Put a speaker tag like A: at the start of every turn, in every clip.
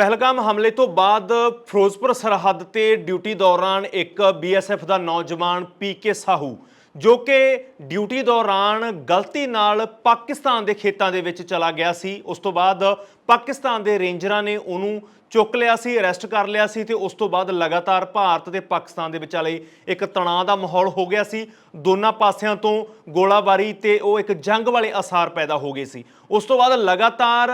A: ਪਹਿਲਗਾਮ ਹਮਲੇ ਤੋਂ ਬਾਅਦ ਫਿਰੋਜ਼ਪੁਰ ਸਰਹੱਦ ਤੇ ਡਿਊਟੀ ਦੌਰਾਨ ਇੱਕ ਬੀਐਸਐਫ ਦਾ ਨੌਜਵਾਨ ਪੀਕੇ ਸਾਹੂ, ਜੋ ਕਿ ਡਿਊਟੀ ਦੌਰਾਨ ਗਲਤੀ ਨਾਲ ਪਾਕਿਸਤਾਨ ਦੇ ਖੇਤਾਂ ਦੇ ਵਿੱਚ ਚਲਾ ਗਿਆ ਸੀ। ਉਸ ਤੋਂ ਬਾਅਦ ਪਾਕਿਸਤਾਨ ਦੇ ਰੇਂਜਰਾਂ ਨੇ ਉਹਨੂੰ ਚੁੱਕ ਲਿਆ ਸੀ ਅਰੈਸਟ ਕਰ ਲਿਆ ਸੀ ਤੇ ਉਸ ਤੋਂ ਬਾਅਦ ਲਗਾਤਾਰ ਭਾਰਤ ਤੇ ਪਾਕਿਸਤਾਨ ਦੇ ਵਿਚਾਲੇ ਇੱਕ ਤਣਾਅ ਦਾ ਮਾਹੌਲ ਹੋ ਗਿਆ ਸੀ। ਦੋਨਾਂ ਪਾਸਿਆਂ ਤੋਂ ਗੋਲਾਬਾਰੀ ਤੇ ਉਹ ਇੱਕ ਜੰਗ ਵਾਲੇ ਅਸਾਰ ਪੈਦਾ ਹੋ ਗਏ ਸੀ। ਉਸ ਤੋਂ ਬਾਅਦ ਲਗਾਤਾਰ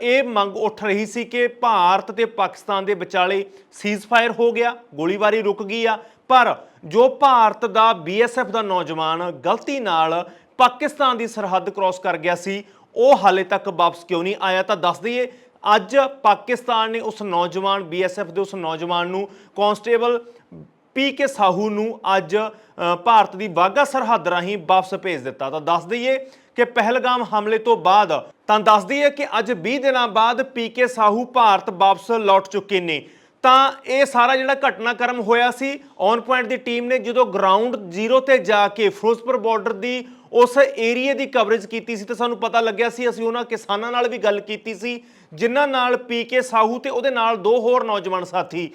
A: ਇਹ ਮੰਗ ਉੱਠ ਰਹੀ ਸੀ ਕਿ ਭਾਰਤ ਤੇ ਪਾਕਿਸਤਾਨ ਦੇ ਵਿਚਾਲੇ ਸੀਜ਼ਫਾਇਰ ਹੋ ਗਿਆ, ਗੋਲੀਬਾਰੀ ਰੁਕ ਗਈ ਆ। ਪਰ ਜੋ ਭਾਰਤ ਦਾ ਬੀਐਸਐਫ ਦਾ ਨੌਜਵਾਨ ਗਲਤੀ ਨਾਲ ਪਾਕਿਸਤਾਨ ਦੀ ਸਰਹੱਦ ਕ੍ਰਾਸ ਕਰ ਗਿਆ ਸੀ, ਉਹ ਹਾਲੇ ਤੱਕ ਵਾਪਸ ਕਿਉਂ ਨਹੀਂ ਆਇਆ ਤਾਂ ਦੱਸ ਦਈਏ ਅੱਜ ਪਾਕਿਸਤਾਨ ਨੇ ਉਸ ਨੌਜਵਾਨ ਬੀਐਸਐਫ ਦੇ ਉਸ ਨੌਜਵਾਨ ਨੂੰ ਕਾਂਸਟੇਬਲ ਪੀ ਕੇ ਸਾਹੂ ਨੂੰ ਅੱਜ ਭਾਰਤ ਦੀ ਵਾਗਾ ਸਰਹੱਦ ਰਾਹੀਂ ਵਾਪਸ ਭੇਜ ਦਿੱਤਾ। ਤਾਂ ਦੱਸ ਦਈਏ ਕਿ ਪਹਿਲਗਾਮ ਹਮਲੇ ਤੋਂ ਬਾਅਦ ਤਾਂ ਦੱਸ ਦਈਏ ਕਿ ਅੱਜ 20 ਦਿਨਾਂ ਬਾਅਦ ਪੀ ਕੇ ਸਾਹੂ ਭਾਰਤ ਵਾਪਸ ਲੌਟ ਚੁੱਕੇ ਨੇ। ਤਾਂ ਇਹ ਸਾਰਾ ਜਿਹੜਾ ਘਟਨਾਕ੍ਰਮ ਹੋਇਆ ਸੀ ਔਨ ਪੁਆਇੰਟ ਦੀ ਟੀਮ ਨੇ ਜਦੋਂ ਗਰਾਊਂਡ ਜ਼ੀਰੋ ਤੇ ਜਾ ਕੇ ਫਿਰੋਜ਼ਪੁਰ ਬਾਰਡਰ ਦੀ ਉਸ ਏਰੀਏ ਦੀ ਕਵਰੇਜ ਕੀਤੀ ਸੀ ਤੇ ਸਾਨੂੰ ਪਤਾ ਲੱਗਿਆ ਸੀ, ਅਸੀਂ ਉਹਨਾਂ ਕਿਸਾਨਾਂ ਨਾਲ ਵੀ ਗੱਲ ਕੀਤੀ ਸੀ, ਜਿਨ੍ਹਾਂ ਨਾਲ ਪੀਕੇ ਸਾਹੂ ਤੇ ਉਹਦੇ ਨਾਲ ਦੋ ਹੋਰ ਨੌਜਵਾਨ ਸਾਥੀ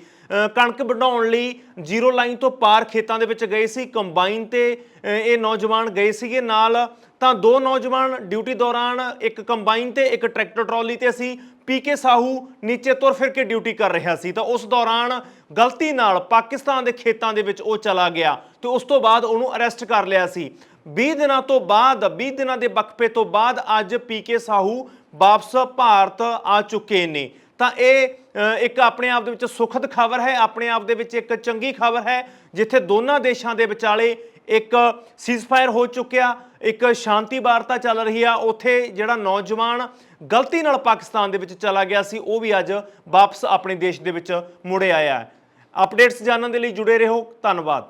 A: ਕਣਕ ਵਢਾਉਣ ਲਈ ਜ਼ੀਰੋ ਲਾਈਨ ਤੋਂ ਪਾਰ ਖੇਤਾਂ ਦੇ ਵਿੱਚ ਗਏ ਸੀ, ਕੰਬਾਈਨ ਤੇ ਇਹ ਨੌਜਵਾਨ ਗਏ ਸੀਗੇ ਨਾਲ। ਤਾਂ ਦੋ ਨੌਜਵਾਨ ਡਿਊਟੀ ਦੌਰਾਨ ਇੱਕ ਕੰਬਾਈਨ ਤੇ, ਇੱਕ ਟਰੈਕਟਰ ਟਰਾਲੀ ਤੇ ਸੀ ਪੀਕੇ ਸਾਹੂ ਨੀਚੇ ਤੁਰ ਫਿਰ ਕੇ ਡਿਊਟੀ ਕਰ ਰਿਹਾ ਸੀ। ਤਾਂ ਉਸ ਦੌਰਾਨ ਗਲਤੀ ਨਾਲ ਪਾਕਿਸਤਾਨ ਦੇ ਖੇਤਾਂ ਦੇ ਵਿੱਚ ਉਹ ਚਲਾ ਗਿਆ ਤੇ ਉਸ ਤੋਂ ਬਾਅਦ ਉਹਨੂੰ ਅਰੈਸਟ ਕਰ ਲਿਆ ਸੀ। 20 ਦਿਨਾਂ ਤੋਂ ਬਾਅਦ 20 ਦਿਨਾਂ ਦੇ ਵਕਫੇ ਤੋਂ ਬਾਅਦ ਅੱਜ ਪੀਕੇ ਸਾਹੂ ਵਾਪਸ ਭਾਰਤ ਆ ਚੁੱਕੇ ਨੇ। ਤਾਂ ਇਹ ਇੱਕ ਆਪਣੇ ਆਪ ਦੇ ਵਿੱਚ ਸੁਖਦ ਖਬਰ ਹੈ, ਆਪਣੇ ਆਪ ਦੇ ਵਿੱਚ ਇੱਕ ਚੰਗੀ ਖਬਰ ਹੈ, ਜਿੱਥੇ ਦੋਨਾਂ ਦੇਸ਼ਾਂ ਦੇ ਵਿਚਾਲੇ ਇੱਕ ਸੀਜ਼ਫਾਇਰ ਹੋ ਚੁੱਕਿਆ, ਇੱਕ ਸ਼ਾਂਤੀ ਵਾਰਤਾ ਚੱਲ ਰਹੀ ਆ। ਉੱਥੇ ਜਿਹੜਾ ਨੌਜਵਾਨ ਗਲਤੀ ਨਾਲ ਪਾਕਿਸਤਾਨ ਦੇ ਵਿੱਚ ਚਲਾ ਗਿਆ ਸੀ, ਉਹ ਵੀ ਅੱਜ ਵਾਪਸ ਆਪਣੇ ਦੇਸ਼ ਦੇ ਵਿੱਚ ਮੁੜ ਆਇਆ ਅਪਡੇਟਸ ਜਾਣਨ ਦੇ ਲਈ ਜੁੜੇ ਰਹੋ। ਧੰਨਵਾਦ।